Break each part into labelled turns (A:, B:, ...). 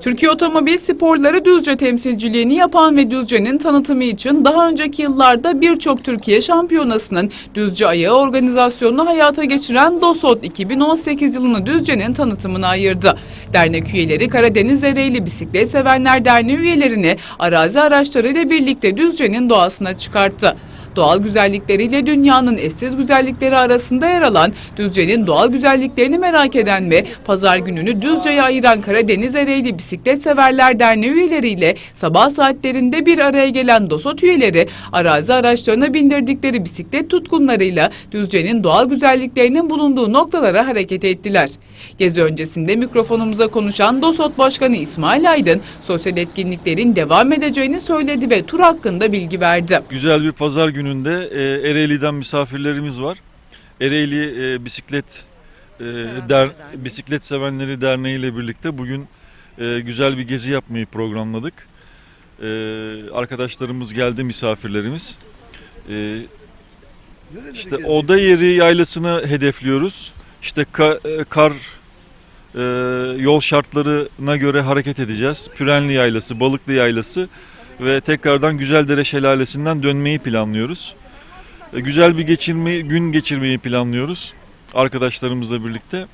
A: Türkiye Otomobil Sporları Düzce temsilciliğini yapan ve Düzce'nin tanıtımı için daha önceki yıllarda birçok Türkiye şampiyonasının Düzce Ayağı organizasyonunu hayata geçiren DOSOT 2018 yılını Düzce'nin tanıtımına ayırdı. Dernek üyeleri Karadeniz Ereğli Bisiklet Sevenler Derneği üyelerini arazi araçlarıyla birlikte Düzce'nin doğasına çıkarttı. Doğal güzellikleriyle dünyanın eşsiz güzellikleri arasında yer alan Düzce'nin doğal güzelliklerini merak eden ve pazar gününü Düzce'ye ayıran Karadeniz Ereğli Bisiklet Severler Derneği üyeleriyle sabah saatlerinde bir araya gelen DOSOT üyeleri arazi araçlarına bindirdikleri bisiklet tutkunlarıyla Düzce'nin doğal güzelliklerinin bulunduğu noktalara hareket ettiler. Gezi öncesinde mikrofonumuza konuşan DOSOT Başkanı İsmail Aydın sosyal etkinliklerin devam edeceğini söyledi ve tur hakkında bilgi verdi.
B: Güzel bir pazar gününde e, Ereğli'den misafirlerimiz var. Ereğli e, Bisiklet e, der, Bisiklet Sevenleri Derneği ile birlikte bugün e, güzel bir gezi yapmayı programladık. E, arkadaşlarımız geldi, misafirlerimiz. E, işte oda yeri yaylasını hedefliyoruz. İşte ka- e, kar e, yol şartlarına göre hareket edeceğiz. Pürenli Yaylası, Balıklı Yaylası ve tekrardan Güzeldere Şelalesi'nden dönmeyi planlıyoruz. E, Güzel bir geçirme, gün geçirmeyi planlıyoruz arkadaşlarımızla birlikte.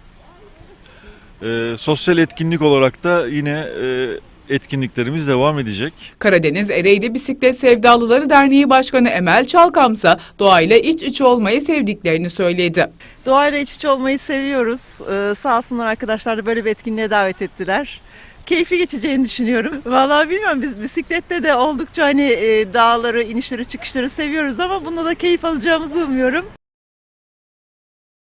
B: E, sosyal etkinlik olarak da yine e, etkinliklerimiz devam edecek.
A: Karadeniz Ereğli Bisiklet Sevdalıları Derneği Başkanı Emel Çalkamsa doğayla iç içe olmayı sevdiklerini söyledi.
C: Doğayla iç içe olmayı seviyoruz. Ee, sağ olsunlar arkadaşlar da böyle bir etkinliğe davet ettiler. Keyifli geçeceğini düşünüyorum. Vallahi bilmiyorum biz bisiklette de oldukça hani e, dağları, inişleri, çıkışları seviyoruz ama bunda da keyif alacağımızı umuyorum.